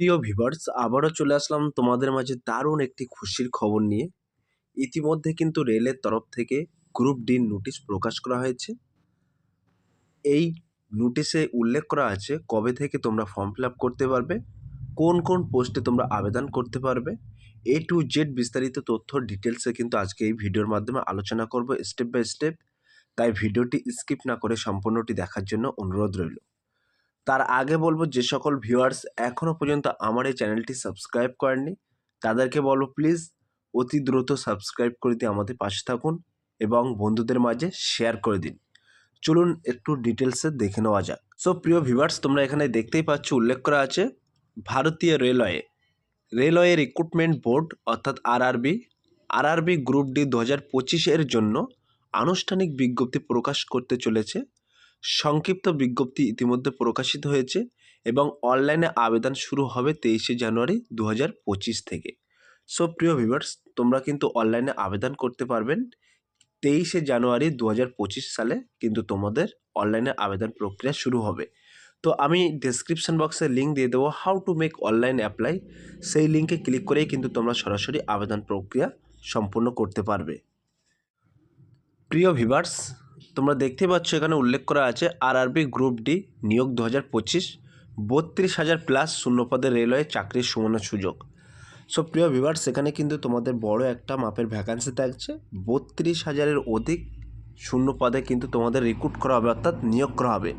প্রিয় ভিভার্স আবারও চলে আসলাম তোমাদের মাঝে দারুণ একটি খুশির খবর নিয়ে। ইতিমধ্যে কিন্তু রেলের তরফ থেকে গ্রুপ ডির নোটিশ প্রকাশ করা হয়েছে। এই নোটিশে উল্লেখ করা আছে কবে থেকে তোমরা ফর্ম ফিল করতে পারবে, কোন কোন পোস্টে তোমরা আবেদন করতে পারবে। এ টু জেড বিস্তারিত তথ্য ডিটেলসে কিন্তু আজকে এই ভিডিওর মাধ্যমে আলোচনা করব স্টেপ বাই স্টেপ তাই ভিডিওটি স্কিপ না করে সম্পূর্ণটি দেখার জন্য অনুরোধ রইল। তার আগে বলব যে সকল ভিউয়ার্স এখনও পর্যন্ত আমার এই চ্যানেলটি সাবস্ক্রাইব করেননি, তাদেরকে বলব প্লিজ অতি দ্রুত সাবস্ক্রাইব করে দিয়ে আমাদের পাশে থাকুন এবং বন্ধুদের মাঝে শেয়ার করে দিন। চলুন একটু ডিটেলসে দেখে নেওয়া যাক। সো প্রিয় ভিউয়ার্স তোমরা এখানে দেখতেই পাচ্ছ উল্লেখ করা আছে ভারতীয় রেলওয়ে রেলওয়ে রিক্রুটমেন্ট বোর্ড অর্থাৎ আরআরবি আরআরবি গ্রুপ ডি দু হাজার পঁচিশের জন্য আনুষ্ঠানিক বিজ্ঞপ্তি প্রকাশ করতে চলেছে। সংক্ষিপ্ত বিজ্ঞপ্তি ইতিমধ্যে প্রকাশিত হয়েছে এবং অনলাইনে আবেদন শুরু হবে তেইশে জানুয়ারি দু হাজার পঁচিশ থেকে। সো প্রিয় ভিভার্স তোমরা কিন্তু অনলাইনে আবেদন করতে পারবেন তেইশে জানুয়ারি দু হাজার পঁচিশ সালে কিন্তু তোমাদের অনলাইনে আবেদন প্রক্রিয়া শুরু হবে। তো আমি ডেসক্রিপশন বক্সে লিঙ্ক দিয়ে দেবো how to make online apply সেই লিঙ্কে ক্লিক করেই কিন্তু তোমরা সরাসরি আবেদন প্রক্রিয়া সম্পূর্ণ করতে পারবে। প্রিয় ভিভার্স তোমরা দেখতে পাচ্ছ এখানে উল্লেখ করা আছে আরআরবি গ্রুপ ডি নিয়োগ দু হাজার পঁচিশ, বত্রিশ হাজার প্লাস শূন্যপদে রেলওয়ে চাকরির সুবর্ণ সুযোগ। সো প্রিয় ভিভার্স এখানে কিন্তু তোমাদের বড় একটা মাপের ভ্যাকান্সি থাকছে। বত্রিশ হাজারের অধিক শূন্য পদে কিন্তু তোমাদের রিক্রুট করা হবে, অর্থাৎ নিয়োগ করা হবে।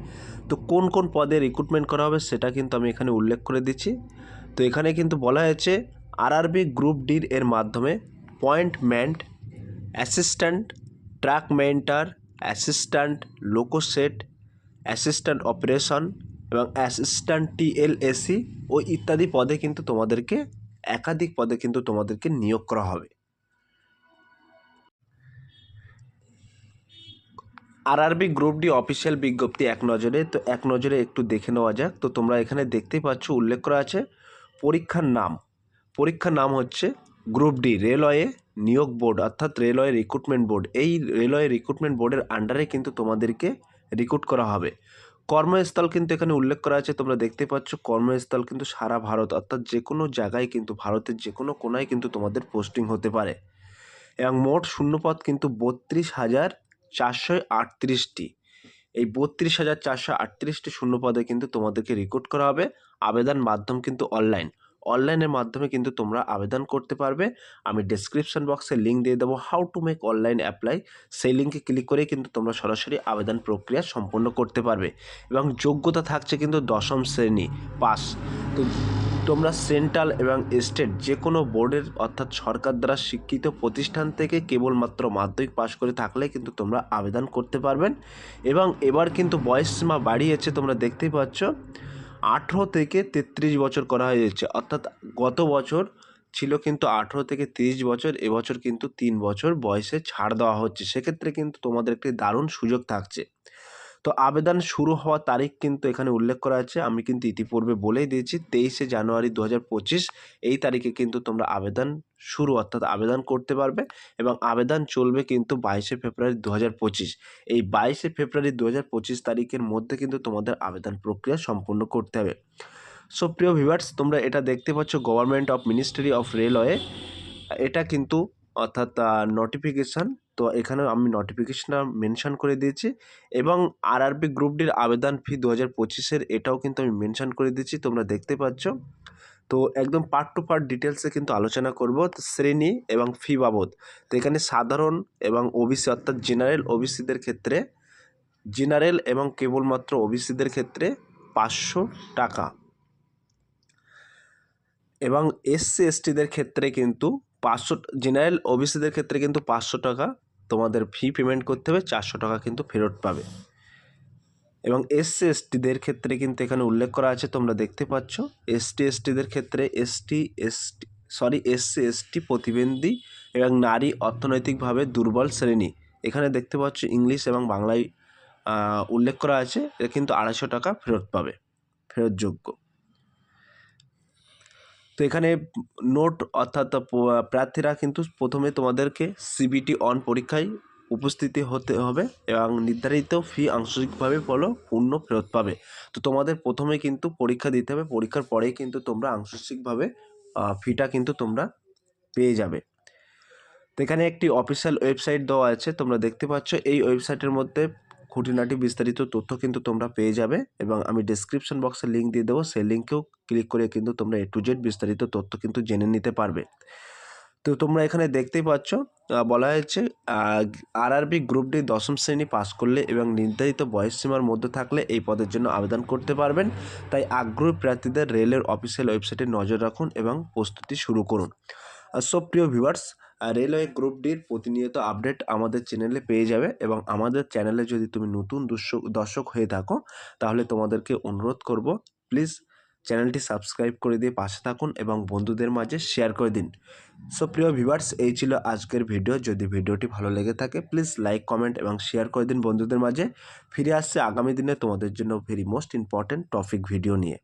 তো কোন কোন পদে রিক্রুটমেন্ট করা হবে সেটা কিন্তু আমি এখানে উল্লেখ করে দিচ্ছি। তো এখানে কিন্তু বলা হয়েছে আরআরবি গ্রুপ ডির এর মাধ্যমে pointsman assistant track maintainer assistant loco shed, assistant operation এবং অ্যাসিস্ট্যান্ট টিএলএসি ও ইত্যাদি পদে কিন্তু তোমাদেরকে, একাধিক পদে কিন্তু তোমাদেরকে নিয়োগ করা হবে। আরআরবি গ্রুপ ডি অফিসিয়াল বিজ্ঞপ্তি এক নজরে, তো এক নজরে একটু দেখে নেওয়া যাক। তো তোমরা এখানে দেখতেই পাচ্ছ, উল্লেখ করা আছে, পরীক্ষার নাম। পরীক্ষার নাম হচ্ছে গ্রুপ ডি, রেলওয়ে নিয়োগ বোর্ড অর্থাৎ রেলওয়ে রিক্রুটমেন্ট বোর্ড, এই রেলওয়ে রিক্রুটমেন্ট বোর্ডের আন্ডারে কিন্তু তোমাদেরকে রিক্রুট করা হবে। কর্মস্থল কিন্তু এখানে উল্লেখ করা আছে, তোমরা দেখতে পাচ্ছ কর্মস্থল কিন্তু সারা ভারত, অর্থাৎ যে কোনো জায়গায় কিন্তু ভারতের যে কোনো কোনায় কিন্তু তোমাদের পোস্টিং হতে পারে। এবং মোট শূন্যপদ কিন্তু বত্রিশ হাজার চারশো আটত্রিশটি। এই বত্রিশ হাজার চারশো আটত্রিশটি শূন্যপদে কিন্তু তোমাদেরকে রিক্রুট করা হবে। আবেদন মাধ্যম কিন্তু অনলাইন অনলাইনের মাধ্যমে কিন্তু তোমরা আবেদন করতে পারবে। আমি ডেসক্রিপশন বক্সে লিঙ্ক দিয়ে দেবো how to make online apply সেই লিঙ্কে ক্লিক করে কিন্তু তোমরা সরাসরি আবেদন প্রক্রিয়া সম্পন্ন করতে পারবে। এবং যোগ্যতা থাকছে কিন্তু দশম শ্রেণি, পাস। তো তোমরা সেন্ট্রাল এবং স্টেট যে কোনো বোর্ডের অর্থাৎ সরকার দ্বারা শিক্ষিত প্রতিষ্ঠান থেকে কেবলমাত্র মাধ্যমিক পাশ করে থাকলে কিন্তু তোমরা আবেদন করতে পারবেন। এবং এবার কিন্তু বয়স সীমা বাড়িয়েছে, তোমরা দেখতেই পাচ্ছ। আঠেরো থেকে তেত্রিশ বছর করা হয়েছে অর্থাৎ গত বছর ছিল কিন্তু আঠেরো থেকে তিরিশ বছর, এবছর কিন্তু তিন বছর বয়সে ছাড় দেওয়া হচ্ছে। সেক্ষেত্রে কিন্তু তোমাদের একটি দারুণ সুযোগ থাকছে। তো আবেদন শুরু হওয়ার তারিখ কিন্তু এখানে উল্লেখ করা আছে। আমি কিন্তু ইতিপূর্বে বলেই দিয়েছি, তেইশে জানুয়ারি দু হাজার পঁচিশ এই তারিখে কিন্তু তোমরা আবেদন শুরু, অর্থাৎ আবেদন করতে পারবে এবং আবেদন চলবে কিন্তু বাইশে ফেব্রুয়ারি দু হাজার পঁচিশ। এই বাইশে ফেব্রুয়ারি দু হাজার পঁচিশ তারিখের মধ্যে কিন্তু তোমাদের আবেদন প্রক্রিয়া সম্পূর্ণ করতে হবে। সো প্রিয় ভিভার্স তোমরা এটা দেখতে পাচ্ছ government of ministry of railway এটা কিন্তু অর্থাৎ নোটিফিকেশান তো এখানে আমি নোটিফিকেশানটা মেনশন করে দিয়েছি এবং আরআরবি গ্রুপ ডির আবেদন ফি দু হাজার পঁচিশের এটাও কিন্তু আমি মেনশন করে দিচ্ছি তোমরা দেখতে পাচ্ছ। তো একদম পার্ট টু পার্ট ডিটেলসে কিন্তু আলোচনা করব, শ্রেণি এবং ফি বাবদ। তো এখানে সাধারণ এবং ওবিসি অর্থাৎ জেনারেল ওবিসিদের ক্ষেত্রে জেনারেল এবং কেবলমাত্র ওবিসিদের ক্ষেত্রে পাঁচশো টাকা। এবং এসসি এসটিদের ক্ষেত্রে কিন্তু পাঁচশো জেনারেল ওবিসিদের ক্ষেত্রে কিন্তু পাঁচশো টাকা তোমাদের ফি পেমেন্ট করতে হবে, চারশো টাকা কিন্তু ফেরত পাবে। এবং এসসি এসটিদের ক্ষেত্রে কিন্তু এখানে উল্লেখ করা আছে, তোমরা দেখতে পাচ্ছ এসটি এসটিদের ক্ষেত্রে ST ST sorry SC ST প্রতিবন্ধী এবং নারী অর্থনৈতিকভাবে দুর্বল শ্রেণি। এখানে দেখতে পাচ্ছ ইংলিশ এবং বাংলায় উল্লেখ করা আছে এটা কিন্তু আড়াইশো টাকা ফেরত পাবে, ফেরতযোগ্য। তো এখানে নোট অর্থাৎ প্রার্থীরা কিন্তু প্রথমে তোমাদেরকে সিবিটি অন পরীক্ষায় উপস্থিতি হতে হবে এবং নির্ধারিত ফি আংশিকভাবে বলো পূর্ণ ফেরত পাবে। তো তোমাদের প্রথমে কিন্তু পরীক্ষা দিতে হবে, পরীক্ষার পরেই কিন্তু তোমরা আংশিকভাবে ফিটা কিন্তু তোমরা পেয়ে যাবে। তো এখানে একটি অফিসিয়াল ওয়েবসাইট দেওয়া আছে, তোমরা দেখতে পাচ্ছ, এই ওয়েবসাইটের মধ্যে খুঁটিনাটি বিস্তারিত তথ্য কিন্তু তোমরা পেয়ে যাবে এবং আমি ডেসক্রিপশন বক্সে লিঙ্ক দিয়ে দেবো। সেই লিঙ্কেও ক্লিক করে কিন্তু তোমরা এ টু জেড বিস্তারিত তথ্য কিন্তু জেনে নিতে পারবে। তো তোমরা এখানে দেখতেই পাচ্ছ বলা হয়েছে আরআরবি গ্রুপ ডি দশম শ্রেণি পাস করলে এবং নির্ধারিত বয়সসীমার মধ্যে থাকলে এই পদের জন্য আবেদন করতে পারবেন। তাই আগ্রহী প্রার্থীদের রেলের অফিসিয়াল ওয়েবসাইটে নজর রাখুন এবং প্রস্তুতি শুরু করুন। সব প্রিয় ভিউয়ার্স রেলওয়ে গ্রুপ ডির প্রতিনিয়ত আপডেট আমাদের চ্যানেলে পেয়ে যাবে এবং আমাদের চ্যানেলে যদি তুমি নতুন দর্শক দর্শক হয়ে থাকো, তাহলে তোমাদেরকে অনুরোধ করব প্লিজ চ্যানেলটি সাবস্ক্রাইব করে দিয়ে পাশে থাকুন এবং বন্ধুদের মাঝে শেয়ার করে দিন। সো প্রিয় ভিউয়ার্স এই ছিল আজকের ভিডিও যদি ভিডিওটি ভালো লেগে থাকে প্লিজ লাইক কমেন্ট এবং শেয়ার করে দিন বন্ধুদের মাঝে। ফিরে আসছে আগামী দিনে তোমাদের জন্য very most important topic video নিয়ে।